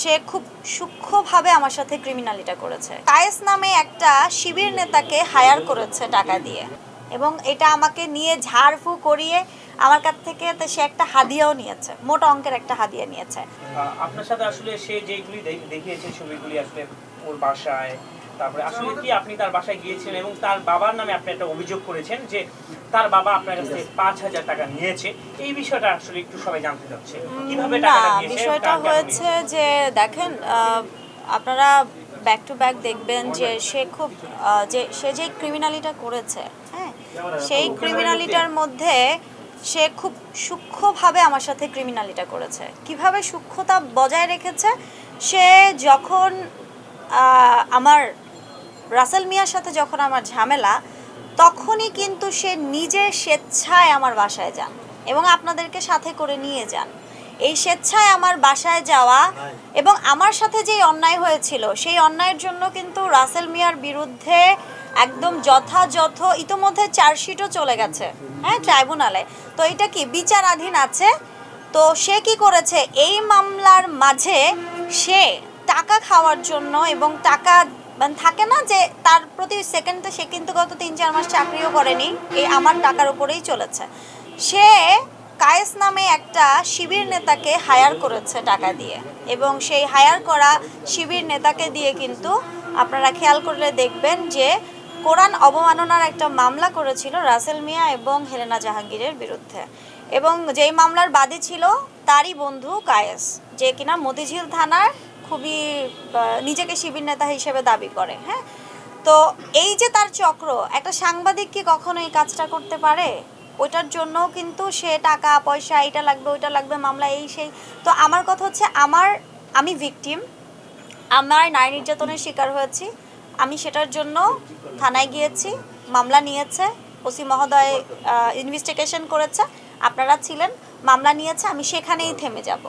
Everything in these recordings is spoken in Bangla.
সে খুব সূক্ষ্মভাবে আমার সাথে ক্রিমিনালিটা করেছে। কায়েস নামে একটা শিবির নেতাকে হায়ার করেছে টাকা দিয়ে এবং এটা আমাকে নিয়ে ঝাড়ফু করিয়ে আমার কাছ থেকে সে একটা হাদিয়াও নিয়েছে, মোটা অঙ্কের একটা হাদিয়া নিয়েছে। আপনার সাথে আসলে সে যেগুলি দেখিয়েছে ছবিগুলি আসলে ওর বাসায় তারপরে আসলে কি আপনি তার বাসায় গিয়েছেন এবং তার বাবার নামে আপনি একটা অভিযোগ করেছেন যে তার বাবা আপনার কাছ থেকে পাঁচ হাজার টাকা নিয়েছে। এই বিষয়টা আসলে একটু সবাই জানতে চাচ্ছে। কীভাবে টাকাটা নিয়েছে বিষয়টা হয়েছে যে দেখেন আপনারা ব্যাক টু ব্যাক দেখবেন যে সে খুব যে সে যে ক্রিমিনালিটা করেছে হ্যাঁ সেই ক্রিমিনালিটার মধ্যে সে খুব সূক্ষ্মভাবে আমার সাথে ক্রিমিনালিটা করেছে। কীভাবে সূক্ষ্মতা বজায় রেখেছে? সে যখন আমার রাসেল মিয়ার সাথে যখন আমার ঝামেলা, তখনই কিন্তু সে নিজে স্বেচ্ছায় আমার বাসায় যান এবং আপনাদেরকে সাথে করে নিয়ে যান। এই স্বেচ্ছায় আমার বাসায় যাওয়া এবং আমার সাথে যেই অন্যায় হয়েছিল, সেই অন্যায়ের জন্য কিন্তু রাসেল মিয়ার বিরুদ্ধে একদম যথাযথ ইতোমধ্যে চার্জশিটও চলে গেছে হ্যাঁ ট্রাইব্যুনালে। তো এটা কি বিচারাধীন আছে? তো সে কি করেছে? এই মামলার মাঝে সে টাকা খাওয়ার জন্য এবং টাকা মানে থাকে না যে তার প্রতি সেকেন্ডে সে কিন্তু গত তিন, চার মাস চাকরিও করেনি, এই আমার টাকার উপরেই চলেছে। সে কায়েস নামে একটা শিবির নেতাকে হায়ার করেছে টাকা দিয়ে এবং সেই হায়ার করা শিবির নেতাকে দিয়ে কিন্তু আপনারা খেয়াল করলে দেখবেন যে কোরআন অবমাননার একটা মামলা করেছিল রাসেল মিয়া এবং হেলেনা জাহাঙ্গীরের বিরুদ্ধে। এবং যেই মামলার বাদী ছিল তারই বন্ধু কায়েস, যে কিনা মতিঝিল থানার খুবই নিজেকে শিবির নেতা হিসেবে দাবি করে হ্যাঁ? তো এই যে তার চক্র, একটা সাংবাদিক কি কখনো এই কাজটা করতে পারে? ওইটার জন্য কিন্তু সে টাকা, পয়সা এটা লাগবে, ওইটা লাগবে, মামলা এই, সেই। তো আমার কথা হচ্ছে, আমার, আমি ভিকটিম আমার নারী নির্যাতনের শিকার হয়েছি, আমি সেটার জন্য থানায় গিয়েছি, মামলা নিয়েছে, ওসি মহোদয় ইনভেস্টিগেশন করেছে। আপনারা ছিলেন, মামলা নিয়েছে, আমি সেখানেই থেমে যাব।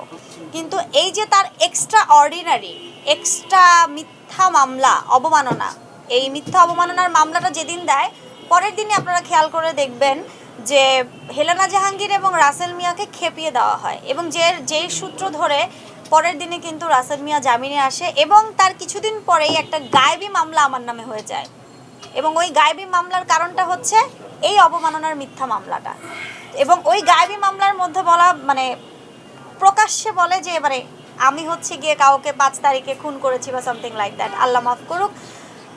কিন্তু এই যে তার এক্সট্রা অর্ডিনারি এক্সট্রা মিথ্যা মামলা, অবমাননা, এই মিথ্যা অবমাননার মামলাটা যেদিন দেয়, পরের দিনই আপনারা খেয়াল করে দেখবেন যে হেলানা জাহাঙ্গীর এবং রাসেল মিয়াকে খেপিয়ে দেওয়া হয় এবং যে, যেই সূত্র ধরে পরের দিনে কিন্তু রাসেল মিয়া জামিনে আসে এবং তার কিছুদিন পরেই একটা গায়েবী মামলা আমার নামে হয়ে যায়। এবং ওই গায়েবী মামলার কারণটা হচ্ছে এই অবমাননার মিথ্যা মামলাটা। এবং ওই গায়েবী মামলার মধ্যে বলা মানে প্রকাশ্যে বলে যে এবারে আমি হচ্ছে গিয়ে কাউকে পাঁচ তারিখে খুন করেছি বা সামথিং লাইক দ্যাট আল্লাহ মাফ করুক।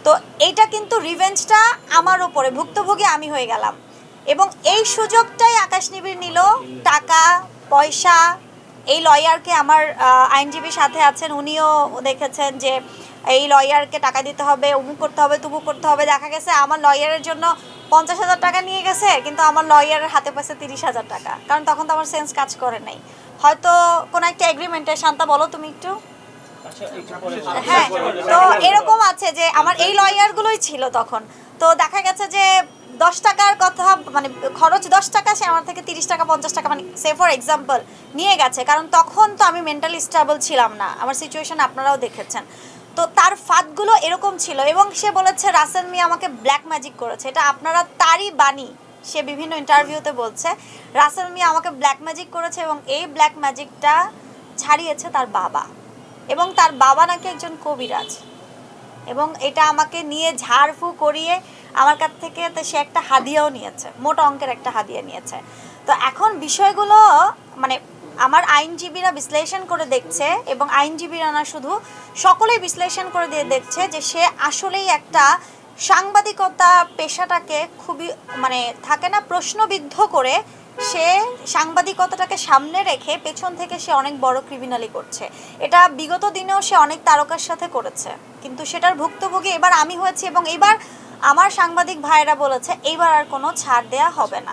তো এইটা কিন্তু রিভেঞ্জটা আমার ওপরে ভুক্তভোগী আমি হয়ে গেলাম। এবং এই সুযোগটাই আকাশ নিবিড় নিল, টাকা, পয়সা, এই লয়ারকে আমার আইনজীবীর সাথে আছেন, উনিও দেখেছেন যে এই লয়ারকে টাকা দিতে হবে, অমুক করতে হবে, তুমুক করতে হবে, দেখা গেছে আমার লয়ারের জন্য পঞ্চাশ হাজার টাকা নিয়ে গেছে কিন্তু আমার লয়ারের হাতে পাশে তিরিশ হাজার টাকা। কারণ তখন তো আমার সেন্স কাজ করে নাই। হয়তো কোনো একটা এগ্রিমেন্টে শান্তা বলো তুমি একটু? আচ্ছা একটু পরে হ্যাঁ তো এরকম আছে যে আমার এই লয়ারগুলোই ছিল তখন। তো দেখা গেছে যে দশ টাকার কথা মানে খরচ দশ টাকা সে আমার থেকে তিরিশ টাকা পঞ্চাশ টাকা মানে সে ফর এক্সাম্পল নিয়ে গেছে। কারণ তখন তো আমি মেন্টালি স্টেবল ছিলাম না। আমার সিচুয়েশন আপনারাও দেখেছেন। তো তার ফাঁদগুলো এরকম ছিল এবং সে বলেছে, রাসেল মিয়া আমাকে ব্ল্যাক ম্যাজিক করেছে। এটা আপনারা তারই বাণী, সে বিভিন্ন ইন্টারভিউতে বলছে। রাসেল মিয়া আমাকে ব্ল্যাক ম্যাজিক করেছে এবং এই ব্ল্যাক ম্যাজিকটা ছাড়িয়েছে তার বাবা এবং তার বাবা নাকি একজন কবিরাজ এবং এটা আমাকে নিয়ে ঝাড়ফু করিয়ে আমার কাছ থেকে তো সে একটা হাদিয়াও নিয়েছে, মোটা অঙ্কের একটা হাদিয়া নিয়েছে। তো এখন বিষয়গুলো মানে আমার আইনজীবীরা বিশ্লেষণ করে দেখছে এবং আইনজীবীরা না শুধু সকলেই বিশ্লেষণ করে দিয়ে দেখছে যে সে আসলেই একটা সাংবাদিকতা পেশাটাকে খুবই মানে থাকে না, প্রশ্নবিদ্ধ করে সে সাংবাদিকতাটাকে সামনে রেখে পেছন থেকে সে অনেক বড় ক্রিমিনালি করছে। এটা বিগত দিনেও সে অনেক তারকার সাথে করেছে। কিন্তু সেটার ভুক্তভোগী এবার আমি হয়েছি এবং এবার আমার সাংবাদিক ভাইয়েরা বলেছে, এইবার আর কোনো ছাড় দেয়া হবে না।